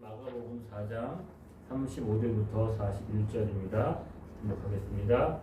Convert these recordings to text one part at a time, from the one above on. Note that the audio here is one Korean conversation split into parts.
마가복음 4장 35절부터 41절입니다. 등록하겠습니다.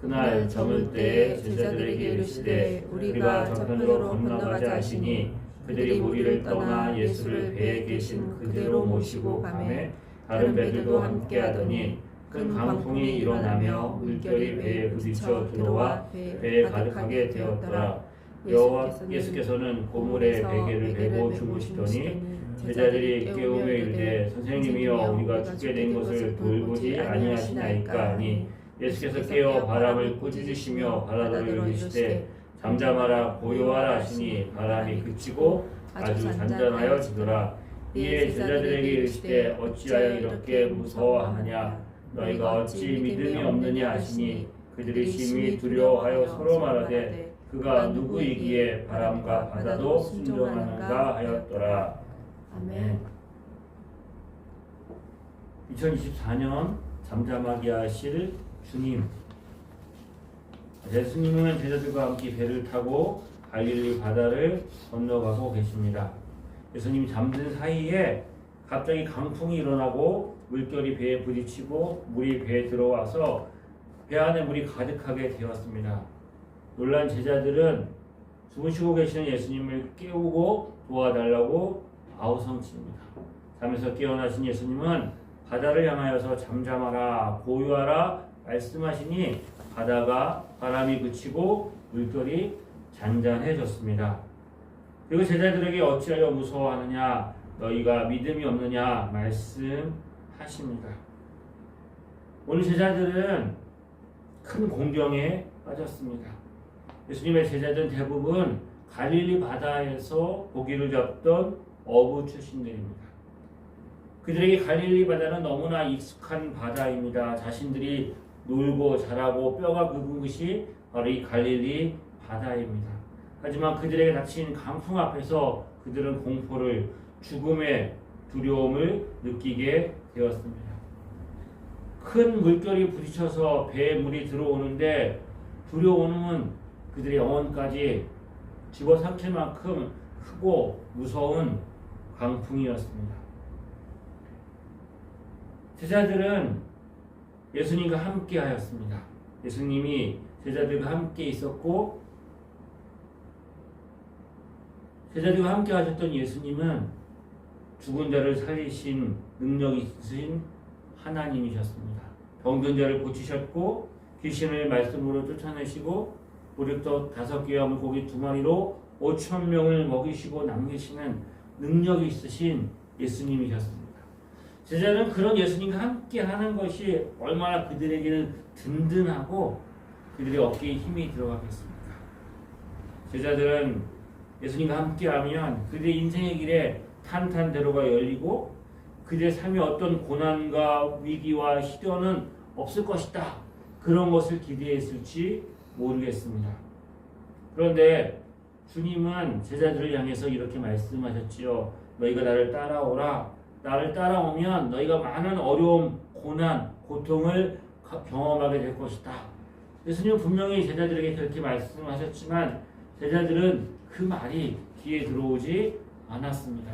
그날 저물 때 제자들에게 이르시되 우리가 저편으로 건너가자 하시니 그들이 무리를 떠나 예수를 배에 계신 그대로 모시고 가매 다른 배들도 함께 하더니 큰 강풍이 일어나며 물결이 배에 부딪혀 들어와 배에 가득하게 되었더라. 여호와 예수께서는 고물에 베개를 베고 주무시더니 제자들이 깨우며 이르되 선생님이여 우리가 죽게 된 것을 돌보지 아니하시나이까 하니 예수께서 깨어 바람을 꾸짖으시며 바다를 이르시되 잠잠하라 고요하라 하시니 바람이 그치고 아주 잔잔하여 지더라. 이에 제자들에게 이르시되 어찌하여 이렇게 무서워하느냐? 너희가 어찌 믿음이 없느냐 하시니 그들이 심히 두려워하여 서로 말하되 그가 누구이기에 바람과 바다도 순종하는가 하였더라 아멘. 2024년 잠잠하게 하실 주님. 예수님은 제자들과 함께 배를 타고 갈릴리 바다를 건너가고 계십니다. 예수님이 잠든 사이에 갑자기 강풍이 일어나고 물결이 배에 부딪히고 물이 배에 들어와서 배 안에 물이 가득하게 되었습니다. 놀란 제자들은 주무시고 계시는 예수님을 깨우고 도와달라고 아우성칩니다. 잠에서 깨어나신 예수님은 바다를 향하여서 잠잠하라 고요하라 말씀하시니 바다가 바람이 그치고 물결이 잔잔해졌습니다. 그리고 제자들에게 어찌하여 무서워하느냐 너희가 믿음이 없느냐 말씀하십니다. 오늘 제자들은 큰 공경에 빠졌습니다. 예수님의 제자들은 대부분 갈릴리 바다에서 고기를 잡던 어부 출신들입니다. 그들에게 갈릴리 바다는 너무나 익숙한 바다입니다. 자신들이 놀고 자라고 뼈가 굵은 것이 바로 이 갈릴리 바다입니다. 하지만 그들에게 닥친 강풍 앞에서 그들은 공포를 죽음의 두려움을 느끼게 되었습니다. 큰 물결이 부딪혀서 배에 물이 들어오는데 두려움은 그들의 영혼까지 집어삼킬 만큼 크고 무서운 강풍이었습니다. 제자들은 예수님과 함께 하였습니다. 예수님이 제자들과 함께 있었고 제자들과 함께 하셨던 예수님은 죽은 자를 살리신 능력이 있으신 하나님이셨습니다. 병든 자를 고치셨고 귀신을 말씀으로 쫓아내시고 우리도 다섯 개와 물고기 두 마리로 5천 명을 먹이시고 남기시는 능력이 있으신 예수님이셨습니다. 제자는 그런 예수님과 함께 하는 것이 얼마나 그들에게는 든든하고 그들의 어깨에 힘이 들어가겠습니까? 제자들은 예수님과 함께 하면 그들의 인생의 길에 탄탄대로가 열리고 그들의 삶에 어떤 고난과 위기와 시련은 없을 것이다. 그런 것을 기대했을지 모르겠습니다. 그런데 주님은 제자들을 향해서 이렇게 말씀하셨지요. 너희가 나를 따라오라. 나를 따라오면 너희가 많은 어려움, 고난, 고통을 경험하게 될 것이다. 예수님은 분명히 제자들에게 그렇게 말씀하셨지만 제자들은 그 말이 귀에 들어오지 않았습니다.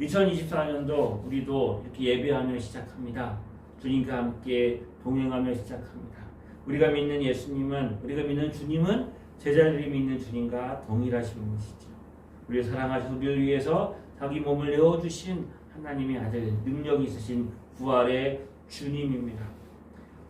2024년도 우리도 이렇게 예배하며 시작합니다. 주님과 함께 동행하며 시작합니다. 우리가 믿는 예수님은 우리가 믿는 주님은 제자들이 믿는 주님과 동일하신 분이시죠. 우리를 사랑하셔서 우리를 위해서 자기 몸을 내어 주신 하나님의 아들 능력이 있으신 부활의 주님입니다.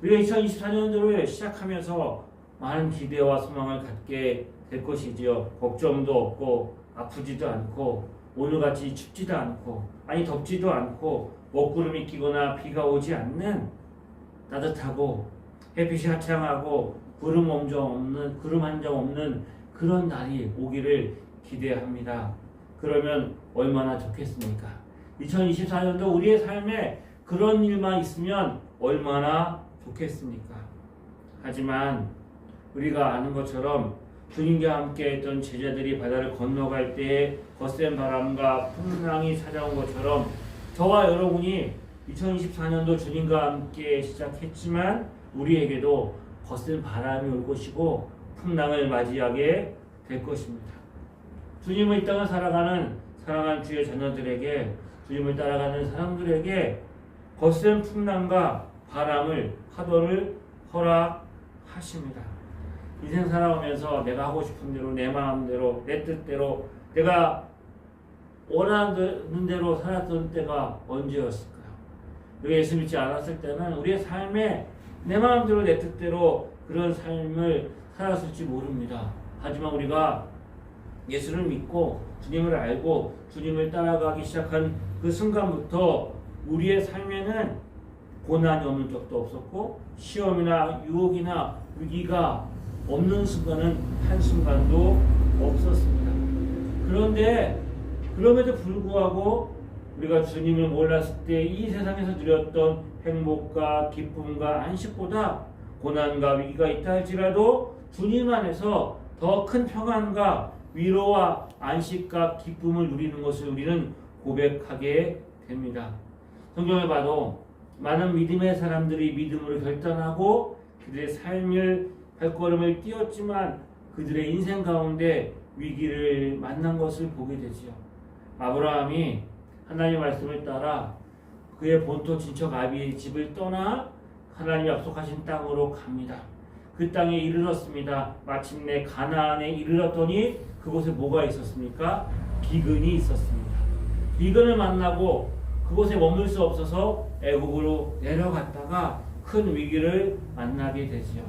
우리가 2024년도를 시작하면서 많은 기대와 소망을 갖게 될 것이지요. 걱정도 없고 아프지도 않고 오늘같이 춥지도 않고 아니 덥지도 않고 먹구름이 끼거나 비가 오지 않는 따뜻하고 햇빛이 화창하고 구름 엄정 없는 구름 한 점 없는 그런 날이 오기를 기대합니다. 그러면 얼마나 좋겠습니까? 2024년도 우리의 삶에 그런 일만 있으면 얼마나 좋겠습니까? 하지만 우리가 아는 것처럼 주님과 함께 했던 제자들이 바다를 건너갈 때에 거센 바람과 풍랑이 찾아온 것처럼 저와 여러분이 2024년도 주님과 함께 시작했지만 우리에게도 거센 바람이 올 것이고 풍랑을 맞이하게 될 것입니다. 주님은 이 땅을 살아가는 사랑하는 주의 자녀들에게 주님을 따라가는 사람들에게 거센 풍랑과 바람을 파도를 허락하십니다. 인생 살아오면서 내가 하고 싶은 대로 내 마음대로 내 뜻대로 내가 원하는 대로 살았던 때가 언제였을까요? 우리가 예수 믿지 않았을 때는 우리의 삶에 내 마음대로 내 뜻대로 그런 삶을 살았을지 모릅니다. 하지만 우리가 예수를 믿고 주님을 알고 주님을 따라가기 시작한 그 순간부터 우리의 삶에는 고난이 없는 적도 없었고 시험이나 유혹이나 위기가 없는 순간은 한순간도 없었습니다. 그런데 그럼에도 불구하고 우리가 주님을 몰랐을 때 이 세상에서 누렸던 행복과 기쁨과 안식보다 고난과 위기가 있다 할지라도 주님 안에서 더 큰 평안과 위로와 안식과 기쁨을 누리는 것을 우리는 고백하게 됩니다. 성경을 봐도 많은 믿음의 사람들이 믿음으로 결단하고 그들의 삶을 발걸음을 띄웠지만 그들의 인생 가운데 위기를 만난 것을 보게 되지요. 아브라함이 하나님의 말씀을 따라 그의 본토 친척 아비의 집을 떠나 하나님이 약속하신 땅으로 갑니다. 그 땅에 이르렀습니다. 마침내 가나안에 이르렀더니 그곳에 뭐가 있었습니까? 기근이 있었습니다. 기근을 만나고 그곳에 머물 수 없어서 애국으로 내려갔다가 큰 위기를 만나게 되지요.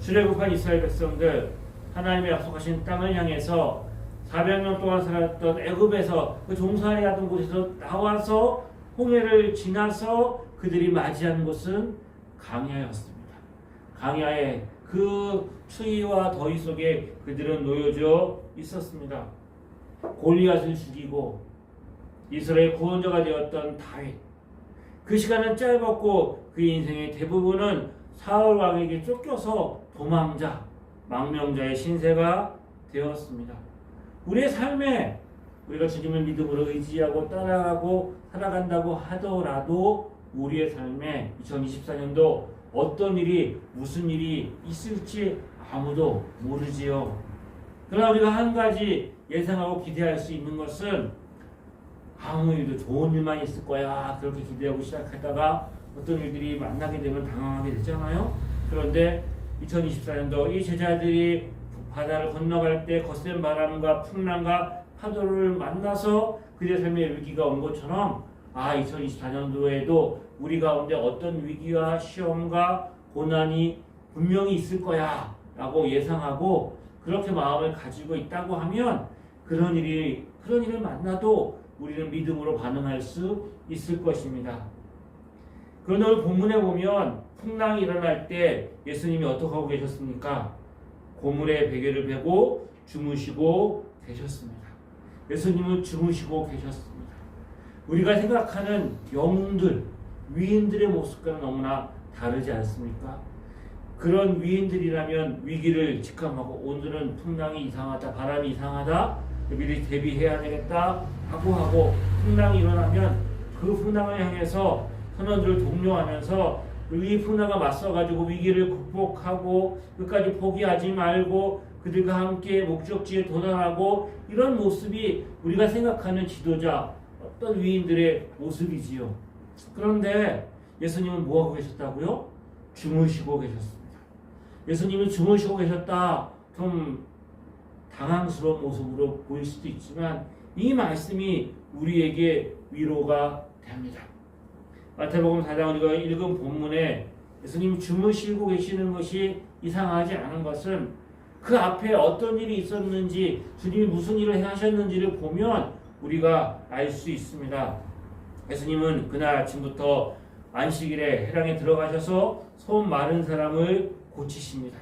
출애굽한 이스라엘 백성들 하나님의 약속하신 땅을 향해서 400년 동안 살았던 애굽에서 그 종살이 하던 곳에서 나와서 홍해를 지나서 그들이 맞이한 곳은 강야였습니다. 강야의 그 추위와 더위 속에 그들은 놓여져 있었습니다. 골리앗을 죽이고 이스라엘 구원자가 되었던 다윗. 그 시간은 짧았고 그 인생의 대부분은 사울 왕에게 쫓겨서 도망자, 망명자의 신세가 되었습니다. 우리의 삶에 우리가 주님을 믿음으로 의지하고 따라가고 살아간다고 하더라도 우리의 삶에 2024년도 어떤 일이 무슨 일이 있을지 아무도 모르지요. 그러나 우리가 한 가지 예상하고 기대할 수 있는 것은 아무 일도 좋은 일만 있을 거야 그렇게 기대하고 시작하다가 어떤 일들이 만나게 되면 당황하게 되잖아요. 그런데 2024년도 이 제자들이 바다를 건너갈 때 거센 바람과 풍랑과 파도를 만나서 그들의 삶에 위기가 온 것처럼 아 2024년도에도 우리 가운데 어떤 위기와 시험과 고난이 분명히 있을 거야 라고 예상하고 그렇게 마음을 가지고 있다고 하면 그런 일이 그런 일을 만나도 우리는 믿음으로 반응할 수 있을 것입니다. 그런데 오늘 본문에 보면 풍랑이 일어날 때 예수님이 어떻게 하고 계셨습니까? 고물에 베개를 베고 주무시고 계셨습니다. 예수님은 주무시고 계셨습니다. 우리가 생각하는 영웅들, 위인들의 모습과는 너무나 다르지 않습니까? 그런 위인들이라면 위기를 직감하고 오늘은 풍랑이 이상하다, 바람이 이상하다, 미리 대비해야 되겠다 하고 하고 풍랑이 일어나면 그 풍랑을 향해서 선원들을 독려하면서 이 풍랑과 맞서가지고 위기를 극복하고 끝까지 포기하지 말고 그들과 함께 목적지에 도달하고 이런 모습이 우리가 생각하는 지도자 어떤 위인들의 모습이지요. 그런데 예수님은 뭐하고 계셨다고요? 주무시고 계셨습니다. 예수님은 주무시고 계셨다. 좀 당황스러운 모습으로 보일 수도 있지만 이 말씀이 우리에게 위로가 됩니다. 마태복음 4장 우리가 읽은 본문에 예수님 주무시고 계시는 것이 이상하지 않은 것은 그 앞에 어떤 일이 있었는지 주님이 무슨 일을 하셨는지를 보면 우리가 알 수 있습니다. 예수님은 그날 아침부터 안식일에 해랑에 들어가셔서 손 마른 사람을 고치십니다.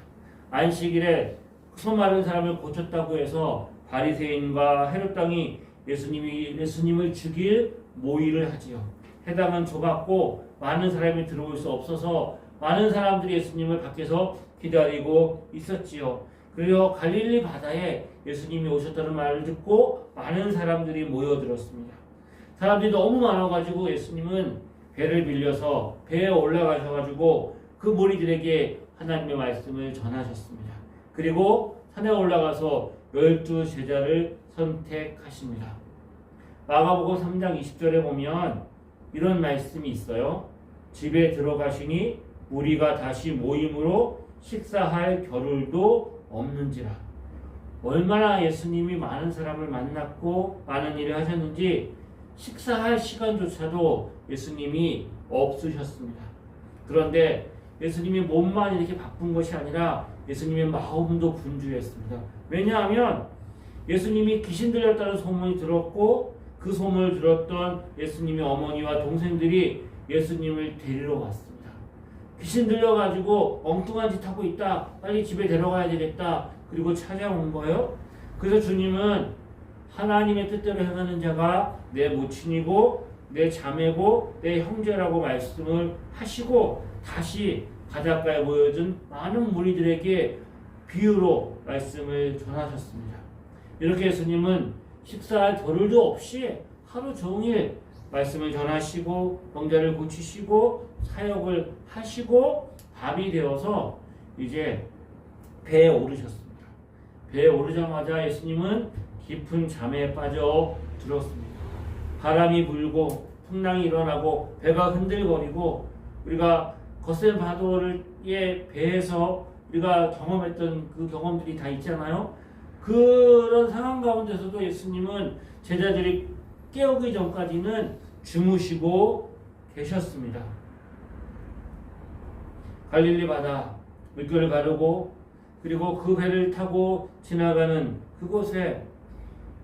안식일에 손 마른 사람을 고쳤다고 해서 바리새인과 헤롯 당이 예수님이 예수님을 죽일 모의를 하지요. 해당은 좁았고 많은 사람이 들어올 수 없어서 많은 사람들이 예수님을 밖에서 기다리고 있었지요. 그리고 갈릴리 바다에 예수님이 오셨다는 말을 듣고 많은 사람들이 모여들었습니다. 사람들이 너무 많아가지고 예수님은 배를 빌려서 배에 올라가셔가지고 그 무리들에게 하나님의 말씀을 전하셨습니다. 그리고 산에 올라가서 열두 제자를 선택하십니다. 마가복음 3장 20절에 보면 이런 말씀이 있어요. 집에 들어가시니 우리가 다시 모임으로 식사할 겨를도 없는지라. 얼마나 예수님이 많은 사람을 만났고 많은 일을 하셨는지 식사할 시간조차도 예수님이 없으셨습니다. 그런데 예수님이 몸만 이렇게 바쁜 것이 아니라 예수님의 마음도 분주했습니다. 왜냐하면 예수님이 귀신 들렸다는 소문이 들었고 그 소문을 들었던 예수님의 어머니와 동생들이 예수님을 데리러 왔습니다. 귀신 들려가지고 엉뚱한 짓 하고 있다. 빨리 집에 데려가야 되겠다. 그리고 찾아온 거예요. 그래서 주님은 하나님의 뜻대로 행하는 자가 내 모친이고 내 자매고 내 형제라고 말씀을 하시고 다시 바닷가에 모여든 많은 무리들에게 비유로 말씀을 전하셨습니다. 이렇게 예수님은 식사할 겨를도 없이 하루 종일 말씀을 전하시고 병자를 고치시고 사역을 하시고 밤이 되어서 이제 배에 오르셨습니다. 배에 오르자마자 예수님은 깊은 잠에 빠져 들었습니다. 바람이 불고 풍랑이 일어나고 배가 흔들거리고 우리가 거센 파도를의 배에서 우리가 경험했던 그 경험들이 다 있잖아요. 그런 상황 가운데서도 예수님은 제자들이 깨우기 전까지는 주무시고 계셨습니다. 갈릴리 바다 물결을 가르고 그리고 그 배를 타고 지나가는 그곳에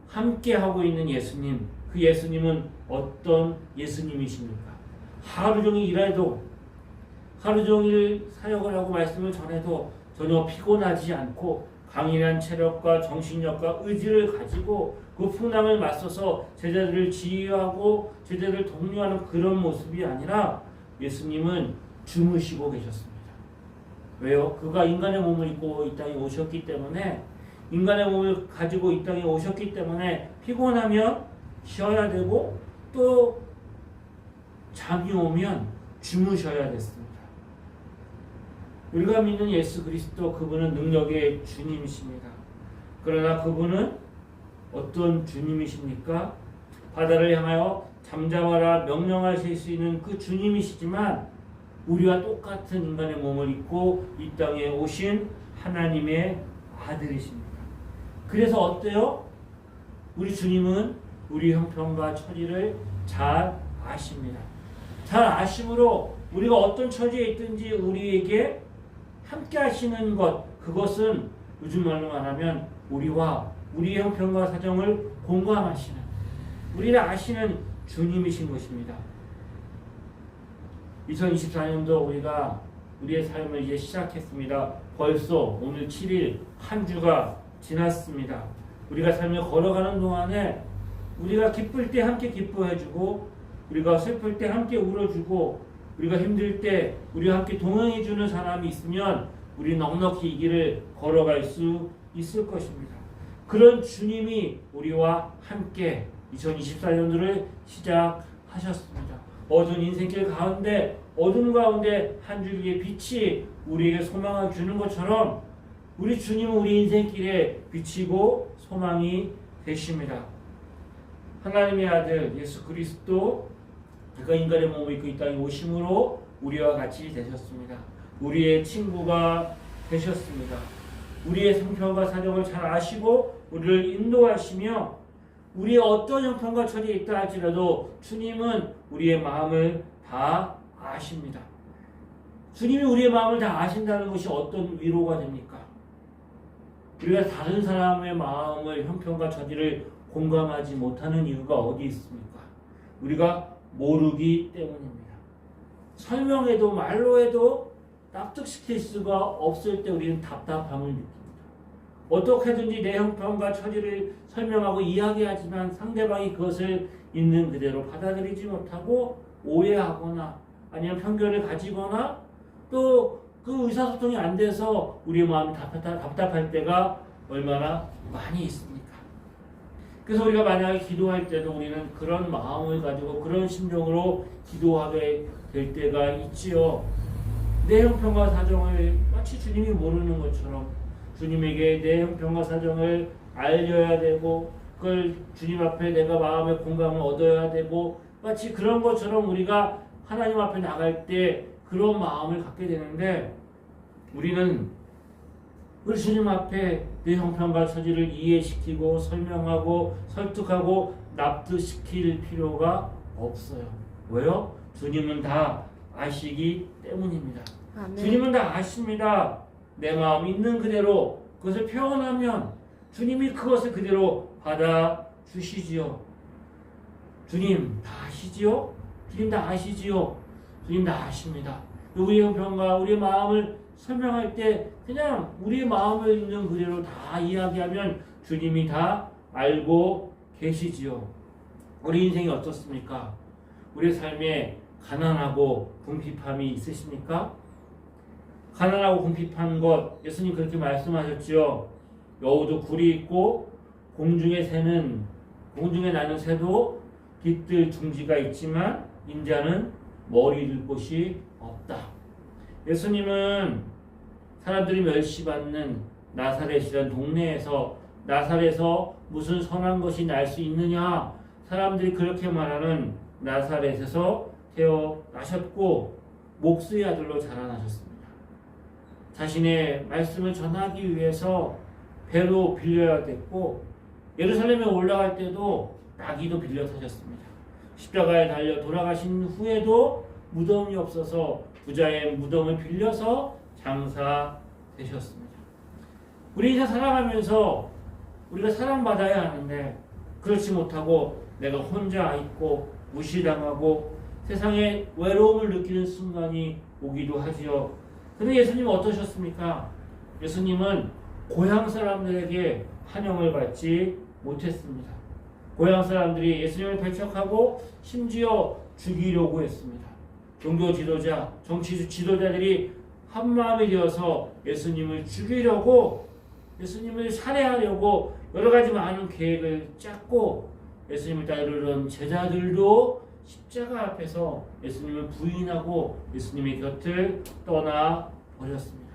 함께 하고 있는 예수님, 그 예수님은 어떤 예수님이십니까? 하루 종일 일해도 하루 종일 사역을 하고 말씀을 전해도 전혀 피곤하지 않고 강인한 체력과 정신력과 의지를 가지고 그 풍랑을 맞서서 제자들을 지휘하고 제자들을 독려하는 그런 모습이 아니라 예수님은 주무시고 계셨습니다. 왜요? 그가 인간의 몸을 입고 이 땅에 오셨기 때문에 인간의 몸을 가지고 이 땅에 오셨기 때문에 피곤하면 쉬어야 되고 또 잠이 오면 주무셔야 됐습니다. 우리가 믿는 예수 그리스도 그분은 능력의 주님이십니다. 그러나 그분은 어떤 주님이십니까? 바다를 향하여 잠잠하라 명령하실 수 있는 그 주님이시지만 우리와 똑같은 인간의 몸을 입고 이 땅에 오신 하나님의 아들이십니다. 그래서 어때요? 우리 주님은 우리 형편과 처지를 잘 아십니다. 잘 아심으로 우리가 어떤 처지에 있든지 우리에게 함께 하시는 것 그것은 요즘 말로 말하면 우리와 우리의 형편과 사정을 공감하시는 우리를 아시는 주님이신 것입니다. 2024년도 우리가 우리의 삶을 이제 시작했습니다. 벌써 오늘 7일 한 주가 지났습니다. 우리가 삶을 걸어가는 동안에 우리가 기쁠 때 함께 기뻐해주고 우리가 슬플 때 함께 울어주고 우리가 힘들 때 우리와 함께 동행해주는 사람이 있으면 우리 넉넉히 이 길을 걸어갈 수 있을 것입니다. 그런 주님이 우리와 함께 2024년도를 시작하셨습니다. 어두운 인생길 가운데 어둠 가운데 한 줄기의 빛이 우리에게 소망을 주는 것처럼 우리 주님은 우리 인생길에 비치고 소망이 되십니다. 하나님의 아들 예수 그리스도 그가 인간의 몸을 입고 이 땅에 오심으로 우리와 같이 되셨습니다. 우리의 친구가 되셨습니다. 우리의 성편과 사정을 잘 아시고 우리를 인도하시며 우리의 어떤 형편과 처지에 있다 할지라도 주님은 우리의 마음을 다 아십니다. 주님이 우리의 마음을 다 아신다는 것이 어떤 위로가 됩니까? 우리가 다른 사람의 마음을 형편과 처지를 공감하지 못하는 이유가 어디 있습니까? 우리가 모르기 때문입니다. 설명해도 말로 해도 납득시킬 수가 없을 때 우리는 답답함을 느낍니다. 어떻게든지 내 형편과 처지를 설명하고 이야기하지만 상대방이 그것을 있는 그대로 받아들이지 못하고 오해하거나 아니면 편견을 가지거나 또 그 의사소통이 안 돼서 우리의 마음이 답답할, 답답할 때가 얼마나 많이 있습니까? 그래서 우리가 만약에 기도할 때도 우리는 그런 마음을 가지고 그런 심정으로 기도하게 될 때가 있지요. 내 형편과 사정을 마치 주님이 모르는 것처럼 주님에게 내 형편과 사정을 알려야 되고 그걸 주님 앞에 내가 마음의 공감을 얻어야 되고 마치 그런 것처럼 우리가 하나님 앞에 나갈 때 그런 마음을 갖게 되는데 우리는 우리 주님 앞에 내 형편과 처지를 이해시키고 설명하고 설득하고 납득시킬 필요가 없어요. 왜요? 주님은 다 아시기 때문입니다. 아멘. 주님은 다 아십니다. 내 마음 있는 그대로 그것을 표현하면 주님이 그것을 그대로 받아 주시지요. 주님 다 아시지요? 주님 다 아시지요? 주님 다 아십니다. 우리의 형편과 우리의 마음을 설명할 때 그냥 우리의 마음을 있는 그대로 다 이야기하면 주님이 다 알고 계시지요. 우리 인생이 어떻습니까? 우리 삶에 가난하고 궁핍함이 있으십니까? 가난하고 궁핍한 것 예수님 그렇게 말씀하셨지요. 여우도 굴이 있고 공중에 새는 공중에 나는 새도 깃들 둥지가 있지만 인자는 머리 들 곳이 없다. 예수님은 사람들이 멸시받는 나사렛이란 동네에서 나사렛에서 무슨 선한 것이 날 수 있느냐? 사람들이 그렇게 말하는 나사렛에서 태어나셨고 목수의 아들로 자라나셨습니다. 자신의 말씀을 전하기 위해서 배로 빌려야 됐고 예루살렘에 올라갈 때도 나귀도 빌려 타셨습니다. 십자가에 달려 돌아가신 후에도 무덤이 없어서 부자의 무덤을 빌려서 장사되셨습니다. 우리 이제 살아가면서 우리가 사랑받아야 하는데 그렇지 못하고 내가 혼자 있고 무시당하고 세상에 외로움을 느끼는 순간이 오기도 하지요. 근데 예수님은 어떠셨습니까? 예수님은 고향 사람들에게 환영을 받지 못했습니다. 고향 사람들이 예수님을 배척하고 심지어 죽이려고 했습니다. 종교 지도자, 정치 지도자들이 한 마음이 되어서 예수님을 죽이려고 예수님을 살해하려고 여러 가지 많은 계획을 짰고 예수님을 따르던 제자들도 십자가 앞에서 예수님을 부인하고 예수님의 곁을 떠나 버렸습니다.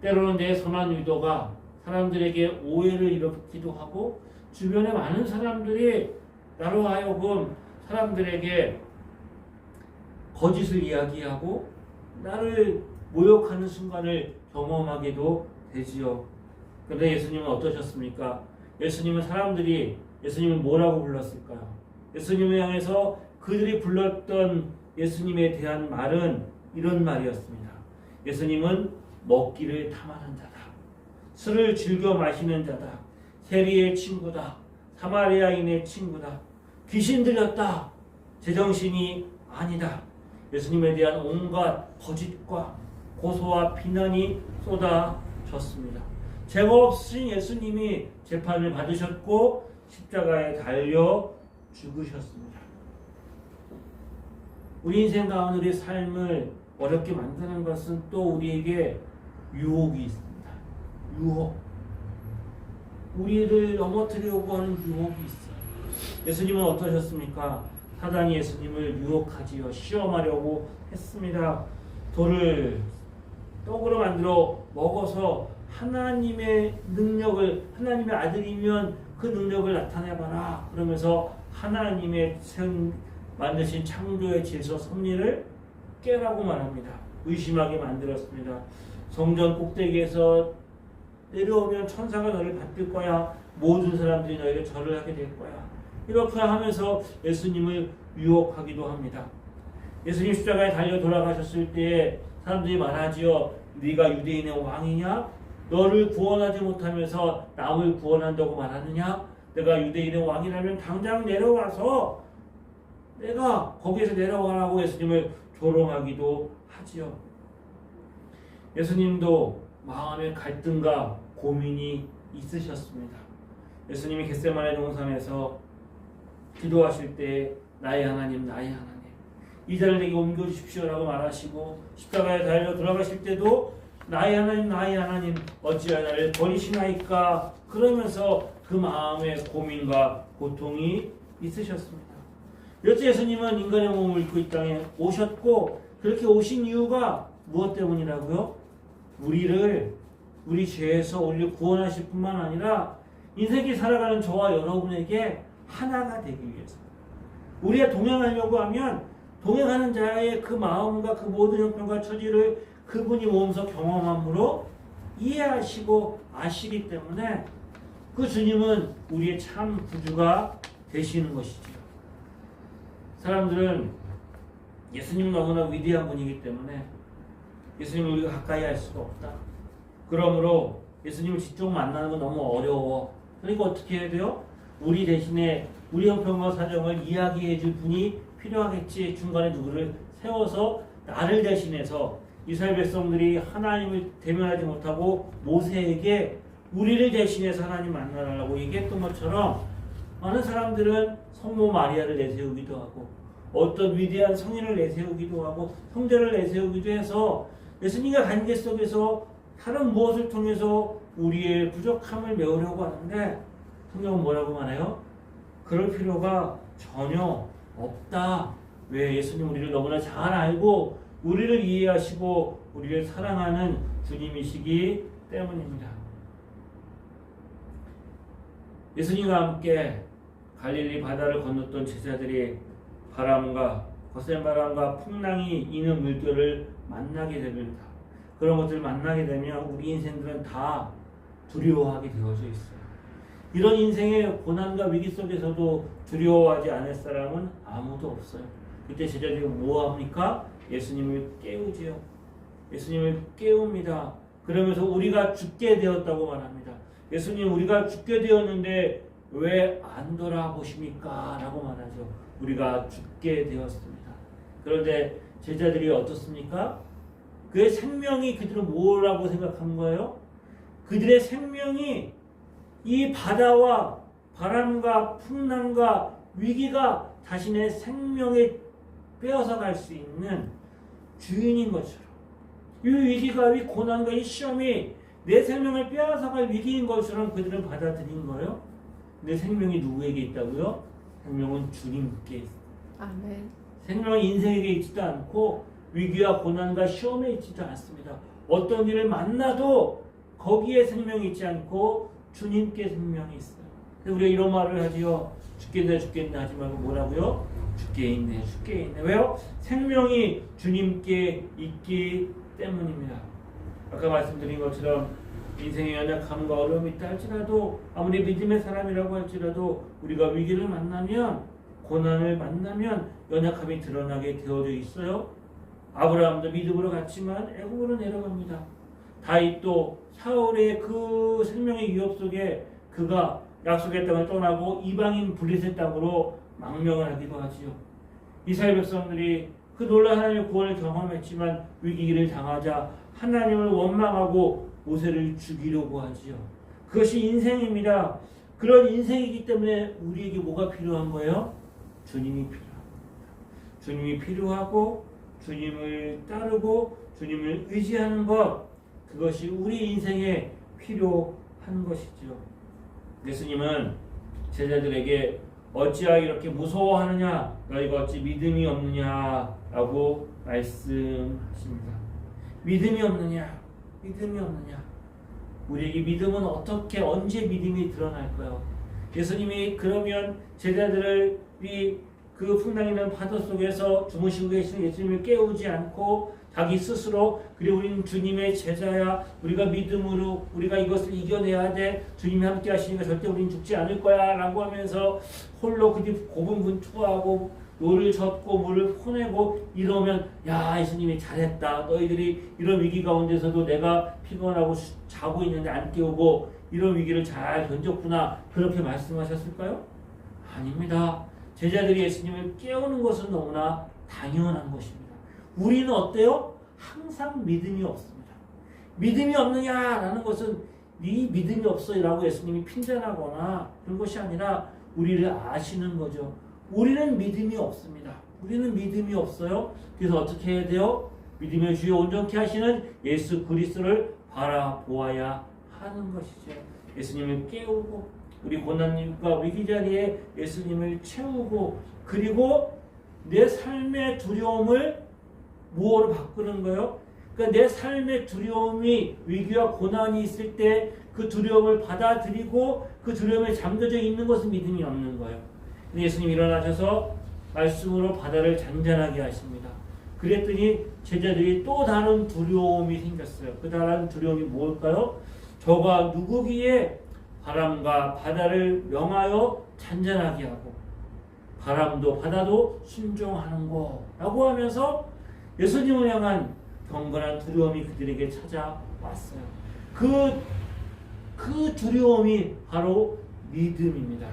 때로는 내 선한 의도가 사람들에게 오해를 일으키기도 하고 주변에 많은 사람들이 나로 하여금 사람들에게 거짓을 이야기하고 나를 모욕하는 순간을 경험하게도 되지요. 그런데 예수님은 어떠셨습니까? 예수님은 사람들이 예수님을 뭐라고 불렀을까요? 예수님을 향해서 그들이 불렀던 예수님에 대한 말은 이런 말이었습니다. 예수님은 먹기를 탐하는 자다. 술을 즐겨 마시는 자다. 세리의 친구다. 사마리아인의 친구다. 귀신 들렸다. 제정신이 아니다. 예수님에 대한 온갖 거짓과 고소와 비난이 쏟아졌습니다. 죄가 없으신 예수님이 재판을 받으셨고 십자가에 달려 죽으셨습니다. 우리 인생 가운데 우리 삶을 어렵게 만드는 것은 또 우리에게 유혹이 있습니다. 유혹. 우리를 넘어뜨리려고 하는 유혹이 있어요. 예수님은 어떠셨습니까? 사단이 예수님을 유혹하지요. 시험하려고 했습니다. 돌을 떡으로 만들어 먹어서 하나님의 능력을 하나님의 아들이면 그 능력을 나타내봐라. 그러면서 하나님의 생, 만드신 창조의 질서 섭리를 깨라고 말합니다. 의심하게 만들었습니다. 성전 꼭대기에서 내려오면 천사가 너를 받들 거야. 모든 사람들이 너에게 절을 하게 될 거야. 이렇게 하면서 예수님을 유혹하기도 합니다. 예수님 십자가에 달려 돌아가셨을 때 사람들이 말하지요. 네가 유대인의 왕이냐? 너를 구원하지 못하면서 남을 구원한다고 말하느냐? 내가 유대인의 왕이라면 당장 내려와서 내가 거기에서 내려가라고 예수님을 조롱하기도 하지요. 예수님도 마음의 갈등과 고민이 있으셨습니다. 예수님이 겟세마네 동산에서 기도하실 때 나의 하나님 나의 하나님 이 자를 내게 옮겨 주십시오라고 말하시고 십자가에 달려 돌아가실 때도 나의 하나님 나의 하나님 어찌하여 나를 버리시나이까 그러면서 그 마음의 고민과 고통이 있으셨습니다. 여태 예수님은 인간의 몸을 입고 이 땅에 오셨고 그렇게 오신 이유가 무엇 때문이라고요? 우리를 우리 죄에서 우리를 구원하실 뿐만 아니라 인생이 살아가는 저와 여러분에게 하나가 되기 위해서 우리가 동행하려고 하면 동행하는 자의 그 마음과 그 모든 형편과 처지를 그분이 몸소 경험함으로 이해하시고 아시기 때문에 그 주님은 우리의 참 구주가 되시는 것이지요. 사람들은 예수님 너무나 위대한 분이기 때문에 예수님을 우리가 가까이 할 수가 없다. 그러므로 예수님을 직접 만나는 건 너무 어려워. 그러니까 어떻게 해야 돼요? 우리 대신에 우리 형편과 사정을 이야기해 줄 분이 필요하겠지. 중간에 누구를 세워서 나를 대신해서 이스라엘 백성들이 하나님을 대면하지 못하고 모세에게 우리를 대신해서 하나님 만나라고 얘기했던 것처럼 많은 사람들은 성모 마리아를 내세우기도 하고 어떤 위대한 성인을 내세우기도 하고 형제를 내세우기도 해서 예수님과 관계 속에서 다른 무엇을 통해서 우리의 부족함을 메우려고 하는데 성경은 뭐라고 말해요? 그럴 필요가 전혀 없다. 왜 예수님 우리를 너무나 잘 알고 우리를 이해하시고 우리를 사랑하는 주님이시기 때문입니다. 예수님과 함께 갈릴리 바다를 건넜던 제자들이 바람과 거센 바람과 풍랑이 이는 물결을 만나게 됩니다. 그런 것들을 만나게 되면 우리 인생들은 다 두려워하게 되어져 있어요. 이런 인생의 고난과 위기 속에서도 두려워하지 않을 사람은 아무도 없어요. 그때 제자들이 뭐 합니까? 예수님을 깨우지요. 예수님을 깨웁니다. 그러면서 우리가 죽게 되었다고 말합니다. 예수님 우리가 죽게 되었는데 왜 안 돌아보십니까? 라고 말하죠. 우리가 죽게 되었습니다. 그런데 제자들이 어떻습니까? 그의 생명이 그들은 뭐라고 생각한 거예요? 그들의 생명이 이 바다와 바람과 풍랑과 위기가 자신의 생명에 빼앗아 갈 수 있는 주인인 것처럼 이 위기가 이 고난과 이 시험이 내 생명을 빼앗아 갈 위기인 것처럼 그들은 받아들인 거예요. 내 생명이 누구에게 있다고요? 생명은 주님께. 아멘. 생명은 인생에게 있지도 않고 위기와 고난과 시험에 있지도 않습니다. 어떤 일을 만나도 거기에 생명이 있지 않고 주님께 생명이 있어요. 그래서 우리가 이런 말을 하지요. 죽겠네 죽겠네 하지 말고 뭐라고요? 죽게 있네 죽게 있네. 왜요? 생명이 주님께 있기 때문입니다. 아까 말씀드린 것처럼 인생의 연약함과 어려움이 있다 할지라도 아무리 믿음의 사람이라고 할지라도 우리가 위기를 만나면 고난을 만나면 연약함이 드러나게 되어져 있어요. 아브라함도 믿음으로 갔지만 애굽으로 내려갑니다. 다윗도 사울의 그 생명의 위협 속에 그가 약속의 땅을 떠나고 이방인 블리셋 땅으로 망명을 하기도 하지요. 이스라엘 백성들이 그 놀라운 하나님의 구원을 경험했지만 위기를 당하자 하나님을 원망하고 모세를 죽이려고 하지요. 그것이 인생입니다. 그런 인생이기 때문에 우리에게 뭐가 필요한 거예요? 주님이 필요합니다. 주님이 필요하고 주님을 따르고 주님을 의지하는 것 그것이 우리 인생에 필요한 것이죠. 예수님은 제자들에게 어찌하여 이렇게 무서워하느냐 너희가 어찌 믿음이 없느냐라고 말씀하십니다. 믿음이 없느냐 믿음이 없느냐 우리에게 믿음은 어떻게 언제 믿음이 드러날까요? 예수님이 그러면 제자들이 그 풍랑이는 파도 속에서 주무시고 계시는 예수님을 깨우지 않고 자기 스스로 그래 우리는 주님의 제자야 우리가 믿음으로 우리가 이것을 이겨내야 돼 주님이 함께 하시니까 절대 우리는 죽지 않을 거야 라고 하면서 홀로 그뒤 고분분투하고 노를 젓고 물을 퍼내고 이러면 야 예수님이 잘했다 너희들이 이런 위기 가운데서도 내가 피곤하고 수- 자고 있는데 안 깨우고 이런 위기를 잘 견뎠구나 그렇게 말씀하셨을까요? 아닙니다 제자들이 예수님을 깨우는 것은 너무나 당연한 것입니다 우리는 어때요? 항상 믿음이 없습니다. 믿음이 없느냐라는 것은 네 믿음이 없어라고 예수님이 핀잔하거나 그런 것이 아니라 우리를 아시는 거죠. 우리는 믿음이 없습니다. 우리는 믿음이 없어요. 그래서 어떻게 해야 돼요? 믿음의 주요 온전케 하시는 예수 그리스도를 바라보아야 하는 것이죠. 예수님을 깨우고 우리 고난님과 위기 자리에 예수님을 채우고 그리고 내 삶의 두려움을 무엇으로 바꾸는 거요? 그러니까 내 삶의 두려움이 위기와 고난이 있을 때 그 두려움을 받아들이고 그 두려움에 잠겨져 있는 것은 믿음이 없는 거예요. 근데 예수님 일어나셔서 말씀으로 바다를 잔잔하게 하십니다. 그랬더니 제자들이 또 다른 두려움이 생겼어요. 그 다른 두려움이 뭘까요? 저가 누구기에 바람과 바다를 명하여 잔잔하게 하고 바람도 바다도 순종하는 거라고 하면서 예수님을 향한 경건한 두려움이 그들에게 찾아왔어요. 그, 그 두려움이 바로 믿음입니다.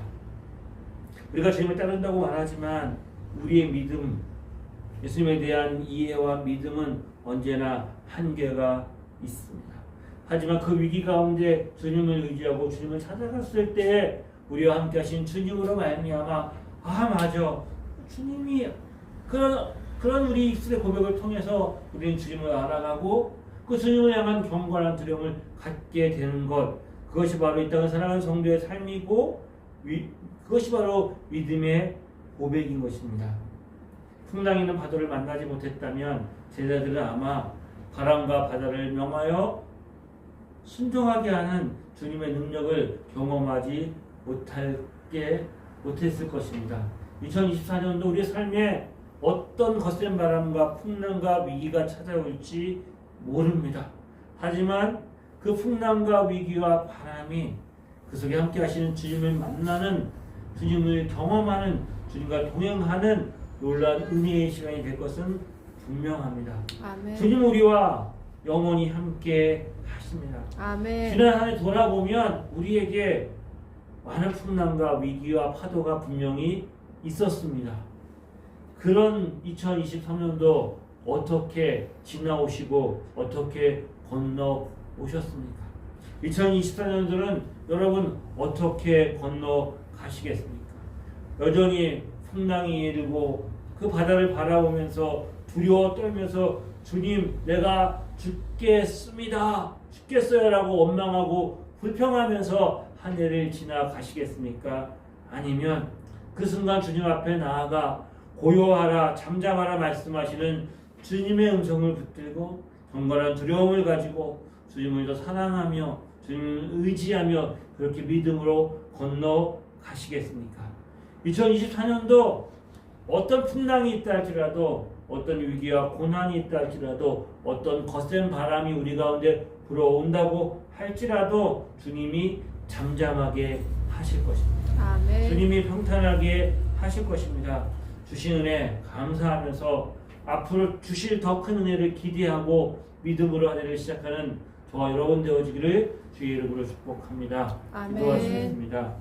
우리가 주님을 따른다고 말하지만 우리의 믿음, 예수님에 대한 이해와 믿음은 언제나 한계가 있습니다. 하지만 그 위기 가운데 주님을 의지하고 주님을 찾아갔을 때 우리와 함께 하신 주님으로 말미암아 아 맞아 주님이 그런 그런 우리 입술의 고백을 통해서 우리는 주님을 알아가고 그 주님을 향한 경건한 두려움을 갖게 되는 것 그것이 바로 이 땅을 살아가는 성도의 삶이고 위, 그것이 바로 믿음의 고백인 것입니다. 풍랑 있는 바다를 만나지 못했다면 제자들은 아마 바람과 바다를 명하여 순종하게 하는 주님의 능력을 경험하지 못하게 못했을 것입니다. 2024년도 우리의 삶에 어떤 거센 바람과 풍랑과 위기가 찾아올지 모릅니다. 하지만 그 풍랑과 위기와 바람이 그 속에 함께 하시는 주님을 만나는 주님을 경험하는 주님과 동행하는 놀라운 은혜의 시간이 될 것은 분명합니다. 아멘. 주님 우리와 영원히 함께 하십니다. 아멘. 지난 한해 돌아보면 우리에게 많은 풍랑과 위기와 파도가 분명히 있었습니다. 그런 2023년도 어떻게 지나오시고 어떻게 건너 오셨습니까? 2024년도는 여러분 어떻게 건너 가시겠습니까? 여전히 풍랑이 이르고 그 바다를 바라보면서 두려워 떨면서 주님 내가 죽겠습니다. 죽겠어요라고 원망하고 불평하면서 한 해를 지나가시겠습니까? 아니면 그 순간 주님 앞에 나아가 고요하라 잠잠하라 말씀하시는 주님의 음성을 붙들고 경건한 두려움을 가지고 주님을 더 사랑하며 주님을 의지하며 그렇게 믿음으로 건너 가시겠습니까? 2024년도 어떤 풍랑이 있다 할지라도 어떤 위기와 고난이 있다 할지라도 어떤 거센 바람이 우리 가운데 불어온다고 할지라도 주님이 잠잠하게 하실 것입니다. 아멘. 주님이 평탄하게 하실 것입니다. 주신 은혜 감사하면서 앞으로 주실 더 큰 은혜를 기대하고 믿음으로 한 해를 시작하는 저와 여러분 되어지기를 주의 이름으로 축복합니다. 아멘. 기도하시겠습니다.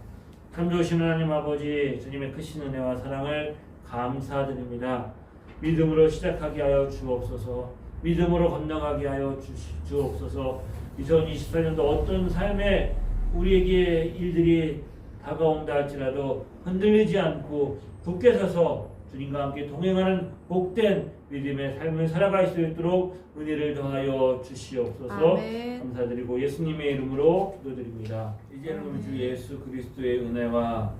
참 좋으신 하나님 아버지 주님의 크신 은혜와 사랑을 감사드립니다. 믿음으로 시작하게 하여 주옵소서. 믿음으로 건너가게 하여 주옵소서. 2024년도 어떤 삶에 우리에게 일들이 다가온다 할지라도 흔들리지 않고 굳게 서서 주님과 함께 동행하는 복된 믿음의 삶을 살아갈 수 있도록 은혜를 더하여 주시옵소서. 아멘. 감사드리고 예수님의 이름으로 기도드립니다. 이제는 우리 주. 예수 그리스도의 은혜와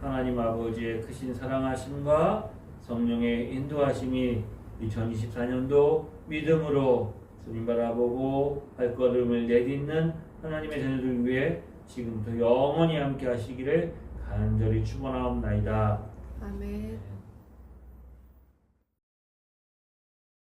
하나님 아버지의 크신 사랑하심과 성령의 인도하심이 2024년도 믿음으로 주님 바라보고 발걸음을 내딛는 하나님의 자녀들 위해 지금부터 영원히 함께 하시기를 간절히 축원하옵나이다. 아멘.